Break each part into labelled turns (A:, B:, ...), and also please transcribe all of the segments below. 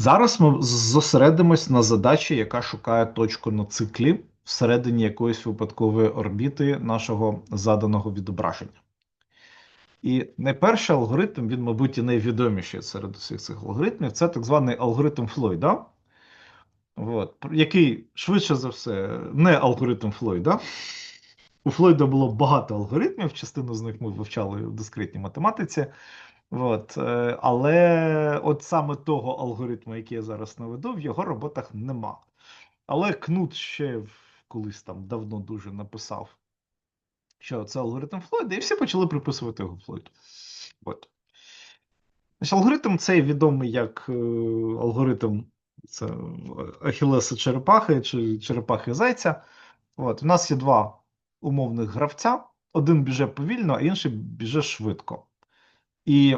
A: Зараз ми зосередимось на задачі, яка шукає точку на циклі всередині якоїсь випадкової орбіти нашого заданого відображення. І найперший алгоритм, він, мабуть, і найвідоміший серед усіх цих алгоритмів, це так званий алгоритм Флойда, от, який швидше за все не алгоритм Флойда. У Флойда було багато алгоритмів, частину з них ми вивчали в дискретній математиці. От, е, Але от саме того алгоритму, який я зараз наведу, в його роботах нема. Але Кнут ще колись там давно дуже написав, що це алгоритм Флойда, і всі почали приписувати його Флойду. От. Значить, Алгоритм цей відомий як е, алгоритм це Ахілеса Черепахи чи Черепахи Зайця. От. У нас є два умовних гравця: один біже повільно, а інший біже швидко. І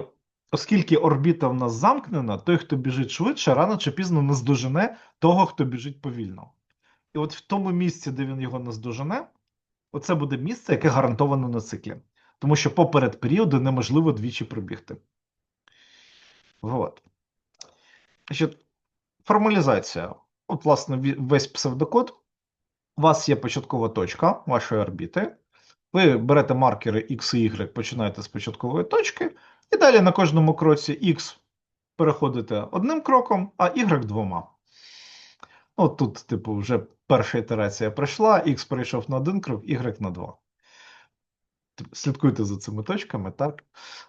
A: оскільки орбіта в нас замкнена, той, хто біжить швидше, рано чи пізно наздожене того, хто біжить повільно. І от в тому місці, де він його наздожене, оце буде місце, яке гарантовано на циклі. Тому що поперед періоду неможливо двічі пробігти. От. Значить, Формалізація. От, власне, весь псевдокод. У вас є початкова точка вашої орбіти. Ви берете маркери X і Y, починаєте з початкової точки, і далі на кожному кроці X переходите одним кроком, а Y двома. От тут, типу, вже перша ітерація пройшла, X перейшов на один крок, Y на два. Слідкуйте за цими точками, так?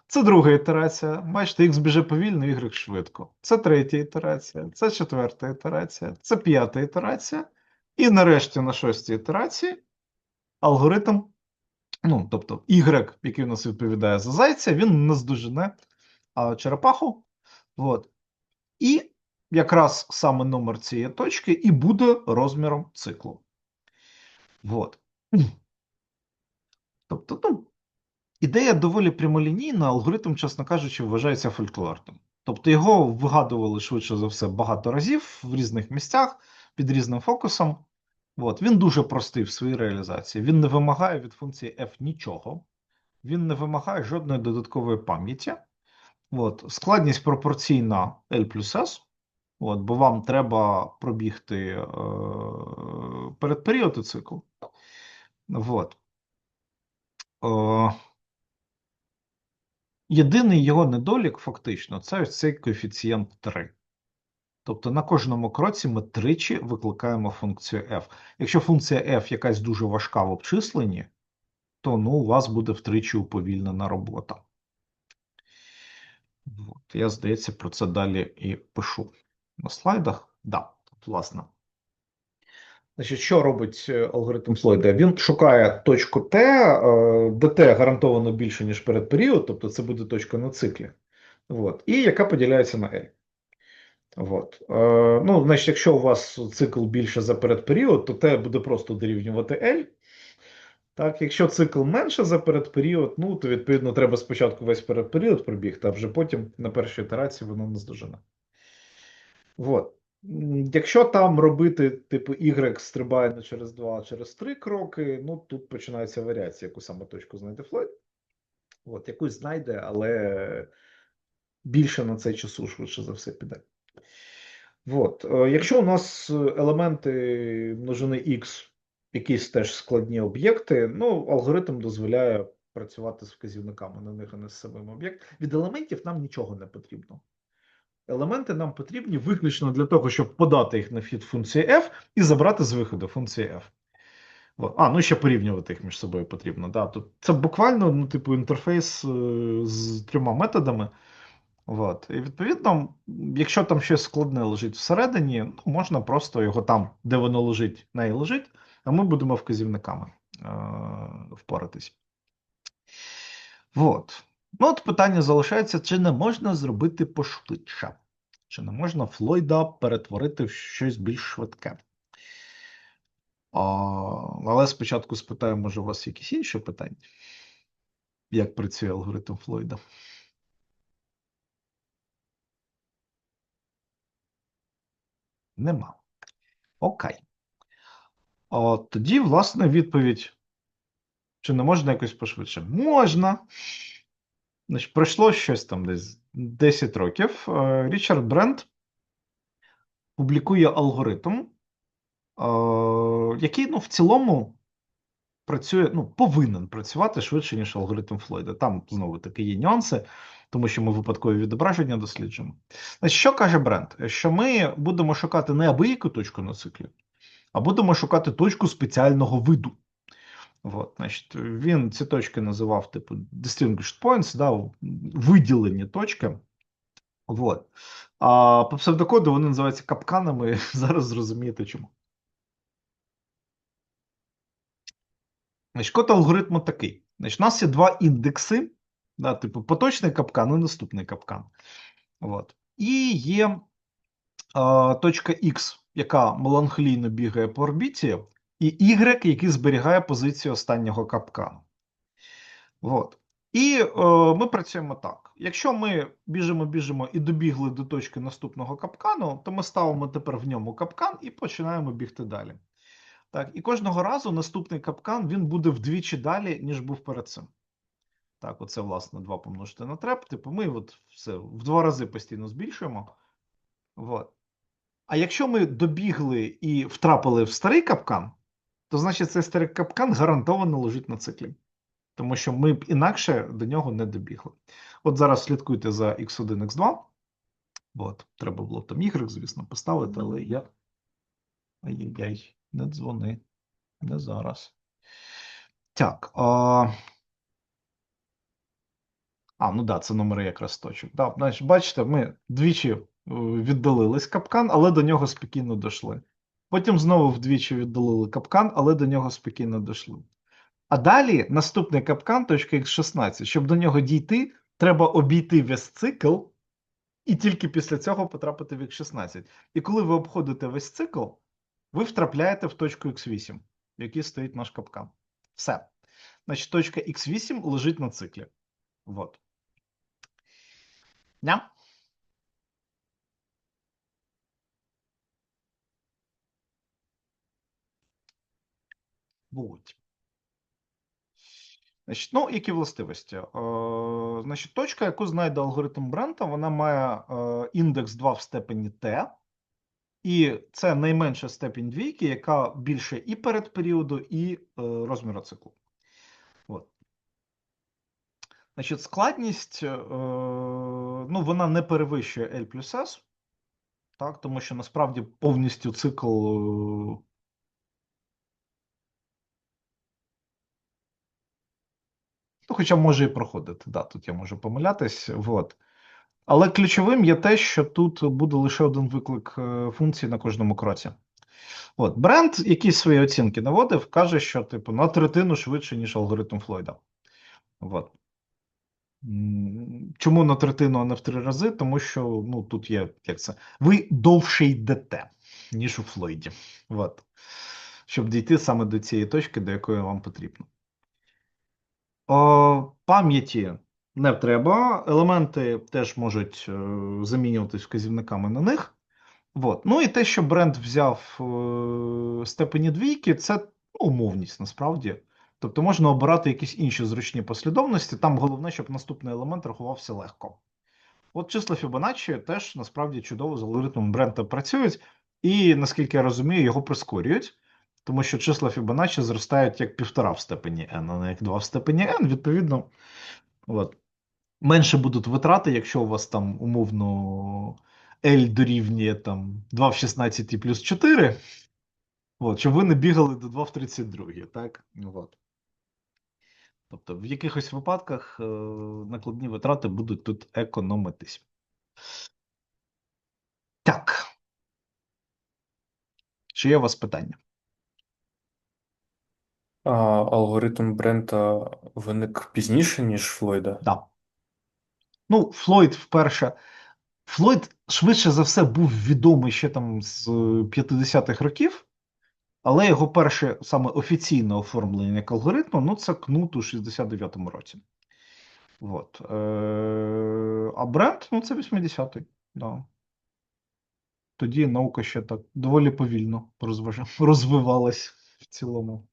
A: Це друга ітерація. Бачите, X біже повільно, Y швидко. Це третя ітерація, це четверта ітерація, це п'ята ітерація. І нарешті на шостій ітерації алгоритм Ну, тобто, Y, який у нас відповідає за зайця, він наздожене а, черепаху. От. І якраз саме номер цієї точки і буде розміром циклу. От. Тобто, ну, ідея доволі прямолінійна, алгоритм, чесно кажучи, вважається фольклорним. Тобто його вигадували швидше за все багато разів в різних місцях під різним фокусом. От, Він дуже простий в своїй реалізації. Він не вимагає від функції f нічого, він не вимагає жодної додаткової пам'яті. От, Складність пропорційна L плюс S, от, бо вам треба пробігти е, перед періоду циклу. От. Е, Єдиний його недолік, фактично, це цей коефіцієнт 3. Тобто на кожному кроці ми тричі викликаємо функцію f. Якщо функція f якась дуже важка в обчисленні, то ну, у вас буде втричі уповільнена робота. От, Я, здається, про це далі і пишу на слайдах. Да, власне. Значить, Що робить е, алгоритм Флойда? Він шукає точку Т, е, де гарантовано більше, ніж перед період, тобто це буде точка на циклі, От, і яка поділяється на L. От. Е, ну, значить, Якщо у вас цикл більше за передперіод, то Т буде просто дорівнювати L. Так, Якщо цикл менше за передперіод, ну, то відповідно треба спочатку весь передперіод пробігти, а вже потім на першій ітерації воно не здожене. От. Якщо там робити, типу, Y стрибає не через 2, а через 3 кроки, ну тут починається варіація, яку саме точку знайде Флойд. От, якусь знайде, але більше на цей часу швидше за все піде. От. Е, якщо у нас елементи множини X, якісь теж складні об'єкти, ну, алгоритм дозволяє працювати з вказівниками на них, а не з самим об'єктом. Від елементів нам нічого не потрібно. Елементи нам потрібні виключно для того, щоб подати їх на вхід функції f і забрати з виходу функції f. А, ну ще порівнювати їх між собою потрібно. Да. Тут Це буквально ну, типу, інтерфейс е, з трьома методами. От. І відповідно, якщо там щось складне лежить всередині, ну, можна просто його там, де воно лежить, не лежить, а ми будемо вказівниками е- впоратись. От. Ну, от питання залишається: чи не можна зробити пошвидше? Чи не можна Флойда перетворити в щось більш швидке? А, Але спочатку спитаю, може, у вас якісь інші питання? Як працює алгоритм Флойда? Нема. Окей. От, Тоді, власне, відповідь. Чи не можна якось пошвидше? Можна. Значить, Пройшло щось там десь 10 років. Е, Річард Бренд публікує алгоритм, е, який ну, в цілому працює, ну, повинен працювати швидше, ніж алгоритм Флойда. Там знову таки є нюанси, тому що ми випадкові відображення досліджуємо. Що каже бренд? Що ми будемо шукати не абияку точку на циклі, а будемо шукати точку спеціального виду. От, значить, Він ці точки називав типу distinguished points, да, виділені точки. От. А по псевдокоду вони називаються капканами. Зараз зрозумієте чому. Значить, код алгоритму такий. Значить, У нас є два індекси, да, типу поточний капкан і наступний капкан. От. І є а, точка X, яка меланхолійно бігає по орбіті, і Y, який зберігає позицію останнього капкану. От. І е, ми працюємо так. Якщо ми біжимо, біжимо і добігли до точки наступного капкану, то ми ставимо тепер в ньому капкан і починаємо бігти далі. Так, І кожного разу наступний капкан він буде вдвічі далі, ніж був перед цим. Так, оце, власне, 2 помножити на треп. Типу, ми от все в два рази постійно збільшуємо. От. А якщо ми добігли і втрапили в старий капкан, то значить цей старий капкан гарантовано лежить на циклі. Тому що ми б інакше до нього не добігли. От зараз слідкуйте за X1, X2. От, треба було там Y, звісно, поставити, але я. Ай-яй-яй, не дзвони. Не зараз. Так. А, а ну да, це номери якраз точок. Да, значить, бачите, ми двічі е, віддалились капкан, але до нього спокійно дійшли. Потім знову вдвічі віддалили капкан, але до нього спокійно дійшли. А далі наступний капкан, точка X16. Щоб до нього дійти, треба обійти весь цикл, і тільки після цього потрапити в X16. І коли ви обходите весь цикл, ви втрапляєте в точку X8, в якій стоїть наш капкан. Все. Значить, точка X8 лежить на циклі. Вот. Ням? Вот. Значить, ну, які властивості? Е, значить, точка, яку знайде алгоритм Брента, вона має е, індекс 2 в степені t, і це найменша степінь двійки, яка більше і перед періоду, і е, розміру циклу. От. Значить, складність, е, ну, вона не перевищує L плюс S, так, тому що насправді повністю цикл. е, Ну, хоча може і проходити, да, тут я можу помилятись. Вот. Але ключовим є те, що тут буде лише один виклик е, функції на кожному кроці. От, бренд, якісь свої оцінки наводив, каже, що типу на третину швидше, ніж алгоритм Флойда. От. Чому на третину, а не в три рази? Тому що ну, тут є як це. Ви довше йдете, ніж у Флойді. От. Щоб дійти саме до цієї точки, до якої вам потрібно. О, пам'яті не треба. Елементи теж можуть е, замінюватись вказівниками на них. Вот. Ну і те, що бренд взяв е, степені двійки, це умовність насправді. Тобто можна обирати якісь інші зручні послідовності. Там головне, щоб наступний елемент рахувався легко. От числа Fibonacci теж насправді чудово з алгоритмом бренда працюють, і наскільки я розумію, його прискорюють. Тому що числа Fibonacci зростають як півтора в степені n, а не як 2 в степені n. Відповідно, от, менше будуть витрати, якщо у вас там умовно L дорівнює там 2 в 16 плюс 4. От, щоб ви не бігали до 2 в 32, так? От. Тобто, в якихось випадках е, накладні витрати будуть тут економитись. Так. Чи є у вас питання?
B: А алгоритм Брента виник пізніше, ніж Флойда?
A: Да. Ну, Флойд вперше. Флойд швидше за все був відомий ще там з 50-х років, але його перше саме офіційне оформлення як алгоритму, ну це кнут у 69-му році. От. Е- а бренд, ну це 80-й. Да. Тоді наука ще так доволі повільно розвивалась в цілому.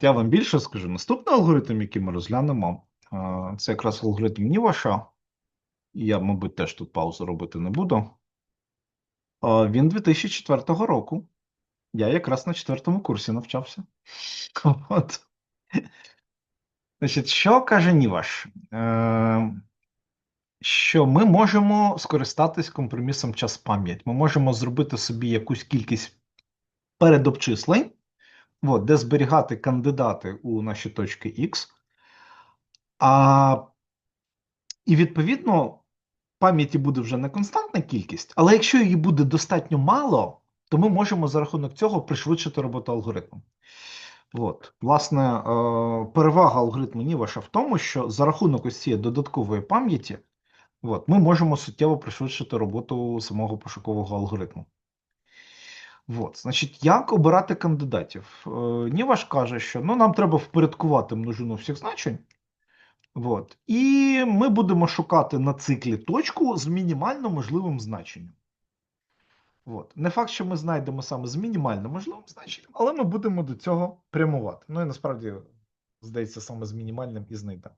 A: Я вам більше скажу. Наступний алгоритм, який ми розглянемо, е, це якраз алгоритм Ніваша. Я, мабуть, теж тут паузу робити не буду. Він 2004 року. Я якраз на четвертому курсі навчався. От. Значить, що каже Ніваш? Е, що ми можемо скористатись компромісом час пам'ять. Ми можемо зробити собі якусь кількість передобчислень, от, де зберігати кандидати у наші точки X. А, і відповідно пам'яті буде вже не константна кількість, але якщо її буде достатньо мало, то ми можемо за рахунок цього пришвидшити роботу алгоритму. От, власне, е, перевага алгоритму Ніваша в тому, що за рахунок ось цієї додаткової пам'яті, от, ми можемо суттєво пришвидшити роботу самого пошукового алгоритму. От, значить, як обирати кандидатів? Е, Ніваш каже, що ну, нам треба впорядкувати множину всіх значень. От, і ми будемо шукати на циклі точку з мінімально можливим значенням. От. Не факт, що ми знайдемо саме з мінімально можливим значенням, але ми будемо до цього прямувати. Ну і насправді, здається, саме з мінімальним і знайдемо.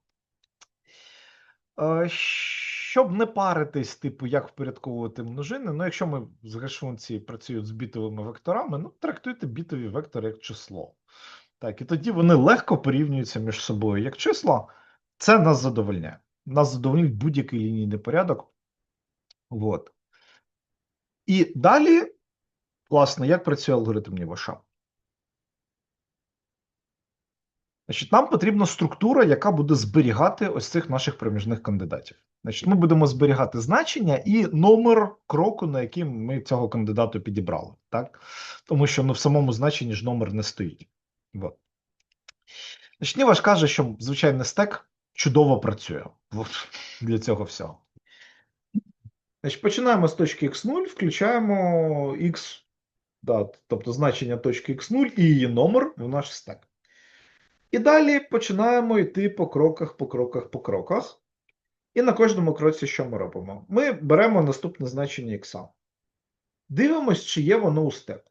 A: Е, Щоб не паритись, типу, як впорядковувати множини, ну якщо ми з гашунці працюють з бітовими векторами, ну трактуйте бітові вектори як число. Так, і тоді вони легко порівнюються між собою як числа. Це нас задовольняє. Нас задовольнить будь-який лінійний порядок. От. І далі, власне, як працює алгоритм Ніваша? Значить, нам потрібна структура, яка буде зберігати ось цих наших проміжних кандидатів. Значить, ми будемо зберігати значення і номер кроку, на який ми цього кандидату підібрали. Так? Тому що ну, в самому значенні ж номер не стоїть. От. Значить, Ніваш каже, що звичайний стек чудово працює для цього всього. Значить, починаємо з точки x0, включаємо x, да, тобто значення точки x0 і її номер в наш стек. І далі починаємо йти по кроках, по кроках, по кроках. І на кожному кроці що ми робимо? Ми беремо наступне значення x. Дивимось, чи є воно у стеку.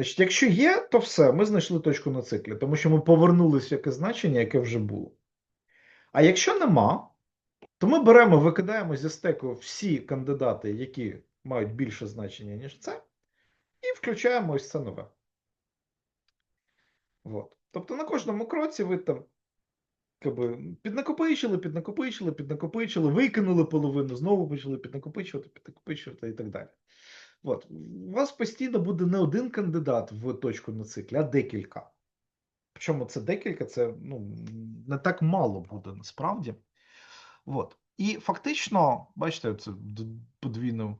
A: Значить, якщо є, то все, ми знайшли точку на циклі, тому що ми повернулися в яке значення, яке вже було. А якщо нема, то ми беремо, викидаємо зі стеку всі кандидати, які мають більше значення, ніж це, і включаємо ось це нове. От. Тобто на кожному кроці ви там якби, піднакопичили, піднакопичили, піднакопичили, викинули половину, знову почали піднакопичувати, піднакопичувати і так далі. От. У вас постійно буде не один кандидат в точку на циклі, а декілька. Причому це декілька, це ну, не так мало буде насправді. От. І фактично, бачите, це подвійну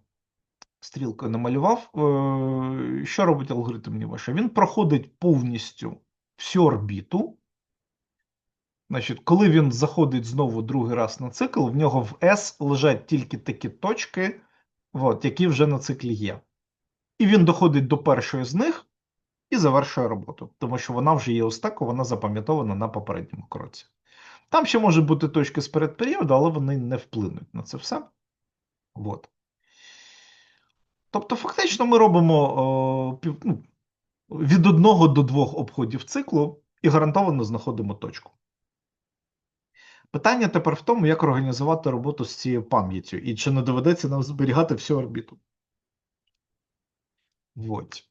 A: стрілкою намалював. Е, Що робить алгоритм Ніваша? Він проходить повністю всю орбіту. Значить, коли він заходить знову другий раз на цикл, в нього в S лежать тільки такі точки, от, які вже на циклі є. І він доходить до першої з них і завершує роботу, тому що вона вже є у стеку, вона запам'ятована на попередньому кроці. Там ще можуть бути точки з передперіоду, але вони не вплинуть на це все. От. Тобто, фактично, ми робимо о, ну, від одного до двох обходів циклу і гарантовано знаходимо точку. Питання тепер в тому, як організувати роботу з цією пам'яттю, і чи не доведеться нам зберігати всю орбіту. От.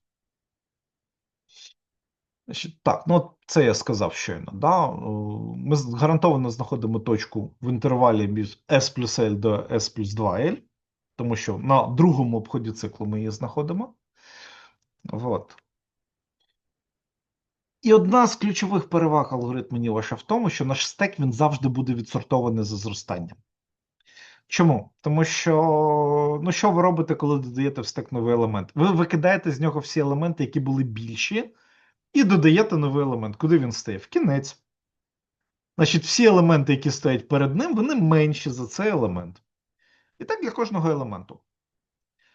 A: Так, ну це я сказав щойно. Да? Ми гарантовано знаходимо точку в інтервалі між S плюс L до S плюс 2L, тому що на другому обході циклу ми її знаходимо. От. І одна з ключових переваг алгоритму Ніваша в тому, що наш стек він завжди буде відсортований за зростанням. Чому? Тому що, ну що ви робите, коли додаєте в стек новий елемент? Ви викидаєте з нього всі елементи, які були більші, і додаєте новий елемент. Куди він стає? В кінець. Значить, всі елементи, які стоять перед ним, вони менші за цей елемент. І так для кожного елементу.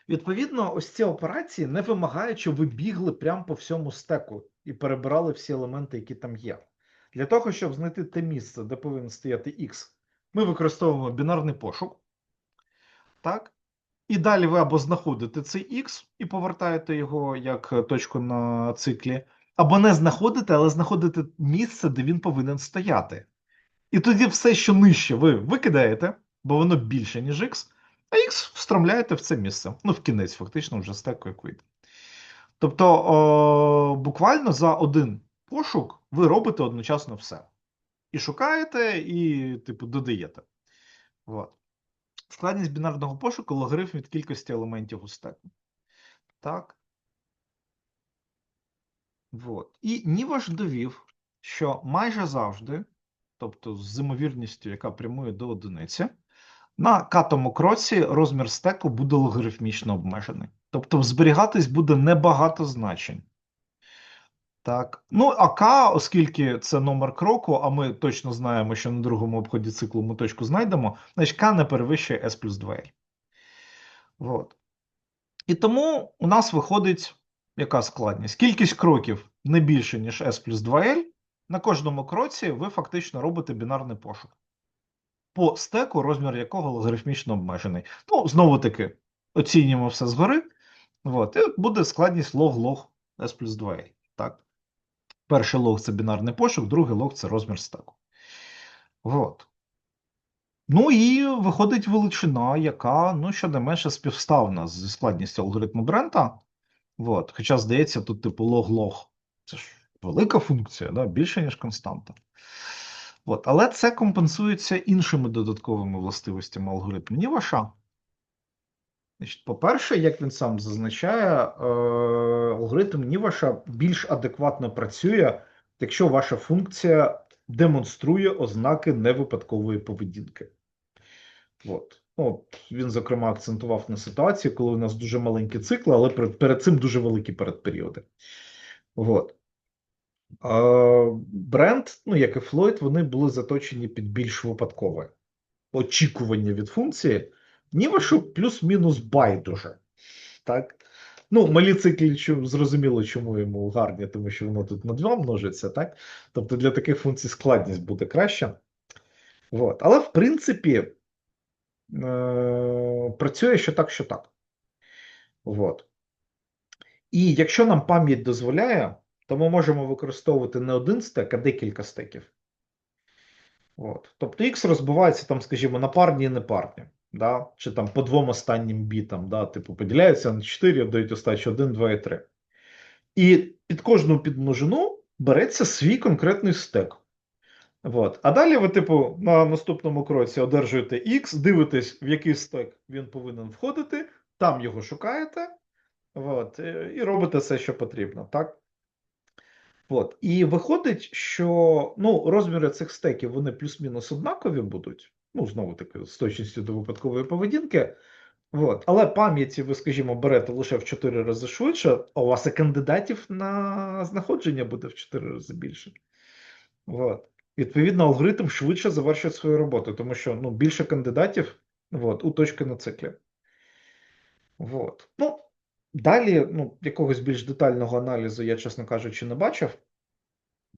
A: Відповідно, ось ці операції не вимагають, щоб ви бігли прямо по всьому стеку і перебирали всі елементи, які там є. Для того, щоб знайти те місце, де повинен стояти X, ми використовуємо бінарний пошук. Так? І далі ви або знаходите цей X і повертаєте його як точку на циклі, або не знаходите, але знаходите місце, де він повинен стояти. І тоді все, що нижче, ви викидаєте, бо воно більше, ніж X, а X встромляєте в це місце. Ну, в кінець, фактично, вже стеку, як вийде. Тобто, о, буквально за один пошук ви робите одночасно все. І шукаєте, і, типу, додаєте. От. Складність бінарного пошуку логарифм від кількості елементів у стеку. Так. От. І Ніваш довів, що майже завжди, тобто з ймовірністю, яка прямує до одиниці, на катому кроці розмір стеку буде логарифмічно обмежений. Тобто зберігатись буде небагато значень. Так. Ну, а К, оскільки це номер кроку, а ми точно знаємо, що на другому обході циклу ми точку знайдемо, значить К не перевищує S плюс 2L. От. І тому у нас виходить яка складність? Кількість кроків не більше, ніж S плюс 2L. На кожному кроці ви фактично робите бінарний пошук. По стеку, розмір якого логарифмічно обмежений. Ну, знову таки, оцінюємо все згори. От, і буде складність лог-лог S плюс 2L. Так. Перший лог це бінарний пошук, другий лог це розмір стеку. От. Ну і виходить величина, яка, ну, щонайменше співставна зі складністю алгоритму Брента. От. Хоча, здається, тут типу лог-лог. Це ж велика функція, да? більше, ніж константа. От. Але це компенсується іншими додатковими властивостями алгоритму Ніваша. Значить, по-перше, як він сам зазначає, е, алгоритм Ніваша більш адекватно працює, якщо ваша функція демонструє ознаки невипадкової поведінки. От. Ну, він, зокрема, акцентував на ситуації, коли у нас дуже маленькі цикли, але перед цим дуже великі передперіоди. От. Бренд, ну як і Флойд, вони були заточені під більш випадкове очікування від функції, ніби що плюс-мінус байдуже. Так? Ну, малі циклі зрозуміло, чому йому гарні, тому що воно тут на 2 множиться, так? Тобто для таких функцій складність буде краща. От. Але в принципі е- працює що так, що так. От. І якщо нам пам'ять дозволяє, то ми можемо використовувати не один стек, а декілька стеків. От. Тобто X розбивається там, скажімо, на парні і непарні. Да? Чи там по двом останнім бітам, да? типу, поділяються на 4, дають остачу 1, 2 і 3. І під кожну підмножину береться свій конкретний стек. От. А далі ви, типу, на наступному кроці одержуєте X, дивитесь, в який стек він повинен входити, там його шукаєте, от, і робите все, що потрібно. Так? От. І виходить, що ну, розміри цих стеків вони плюс-мінус однакові будуть. Ну, знову таки, з точністю до випадкової поведінки. От. Але пам'яті ви, скажімо, берете лише в 4 рази швидше, а у вас і кандидатів на знаходження буде в 4 рази більше. От. Відповідно, алгоритм швидше завершує свою роботу, тому що ну, більше кандидатів от, у точки на циклі. От. Ну, далі, ну, якогось більш детального аналізу я, чесно кажучи, не бачив.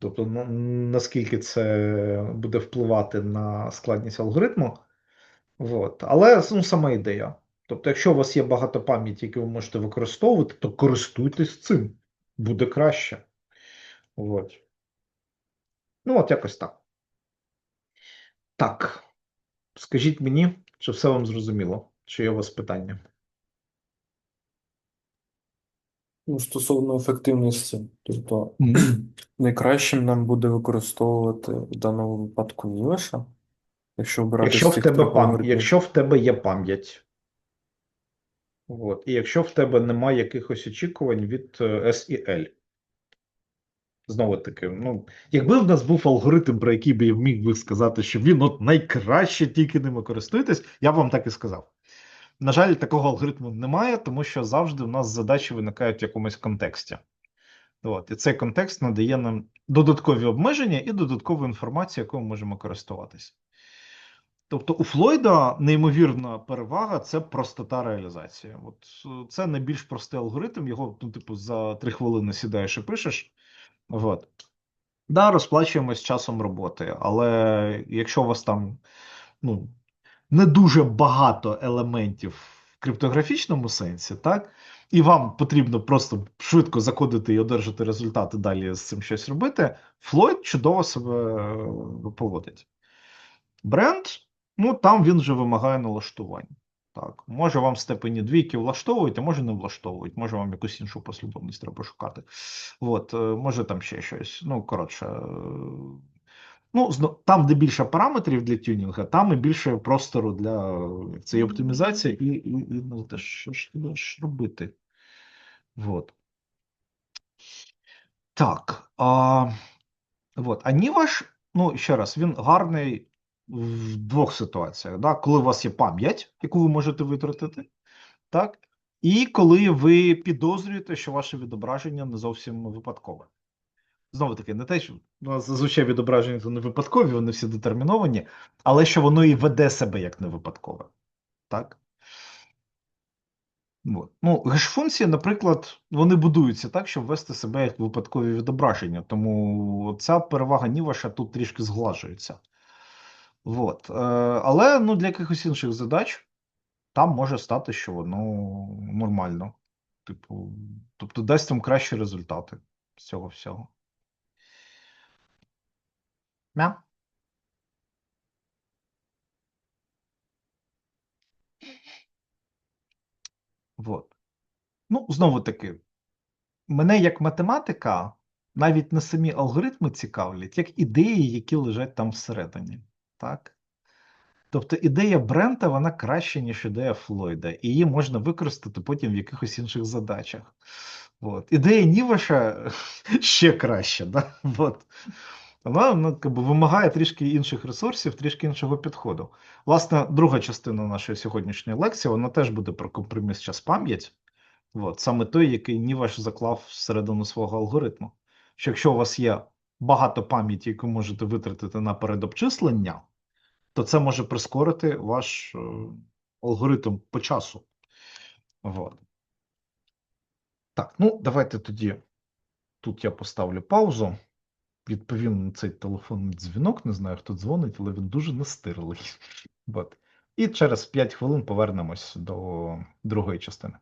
A: Тобто, ну, наскільки це буде впливати на складність алгоритму. От. Але ну, сама ідея. Тобто, якщо у вас є багато пам'яті, які ви можете використовувати, то користуйтесь цим. Буде краще. От. Ну, от якось так. Так. Скажіть мені, чи все вам зрозуміло? Чи є у вас питання?
B: Ну, стосовно ефективності, тобто найкращим нам буде використовувати в даному випадку Нівеша, якщо обирати
A: Якщо
B: з
A: в тебе
B: трьох
A: пам... якщо в тебе є пам'ять, от, і якщо в тебе немає якихось очікувань від е, S і L. Знову таки, ну, якби в нас був алгоритм, про який би я міг би сказати, що він от найкраще тільки ними користуєтесь, я б вам так і сказав. На жаль, такого алгоритму немає, тому що завжди в нас задачі виникають в якомусь контексті. От, і цей контекст надає нам додаткові обмеження і додаткову інформацію, якою ми можемо користуватись. Тобто у Флойда неймовірна перевага це простота реалізації. От це найбільш простий алгоритм, його, ну, типу, за три хвилини сідаєш і пишеш. От. Да, розплачуємось часом роботи, але якщо у вас там ну, не дуже багато елементів в криптографічному сенсі, так, і вам потрібно просто швидко закодити і одержати результати, далі з цим щось робити, Флойд чудово себе е, поводить. Бренд, ну там він вже вимагає налаштувань. Так, може вам степені двійки влаштовують, а може не влаштовують, може вам якусь іншу послідовність треба шукати. От, е, може там ще щось. Ну, коротше. Ну, там, де більше параметрів для тюнінга, там і більше простору для цієї оптимізації, і, і, і ну, те, що ж ти будеш робити? Вот. Так. А, вот. А Ніваш, ну, ще раз, він гарний в двох ситуаціях. Да? Коли у вас є пам'ять, яку ви можете витратити, так? І коли ви підозрюєте, що ваше відображення не зовсім випадкове. Знову таки, не те, що у нас зазвичай відображення то не випадкові, вони всі детерміновані, але що воно і веде себе як не випадкове. Так? От. Ну, геш-функції, наприклад, вони будуються так, щоб вести себе як випадкові відображення. Тому ця перевага Ніваша тут трішки зглажується. От. Е, але ну, для якихось інших задач там може стати, що воно нормально. Типу, тобто дасть вам кращі результати з цього всього. Мя? Вот. Ну, знову таки, мене як математика навіть не самі алгоритми цікавлять, як ідеї, які лежать там всередині. Так? Тобто ідея Брента вона краща, ніж ідея Флойда, і її можна використати потім в якихось інших задачах. От. Ідея Ніваша ще краща. Да? От. Вона ну, якби, вимагає трішки інших ресурсів, трішки іншого підходу. Власне, друга частина нашої сьогоднішньої лекції, вона теж буде про компроміс час-пам'ять. От, саме той, який Ніваш заклав всередину свого алгоритму. Що якщо у вас є багато пам'яті, яку можете витратити на передобчислення, то це може прискорити ваш е, алгоритм по часу. От. Так, ну давайте тоді. Тут я поставлю паузу. Відповім на цей телефонний дзвінок. Не знаю, хто дзвонить, але він дуже настирлий. От. І через 5 хвилин повернемось до другої частини.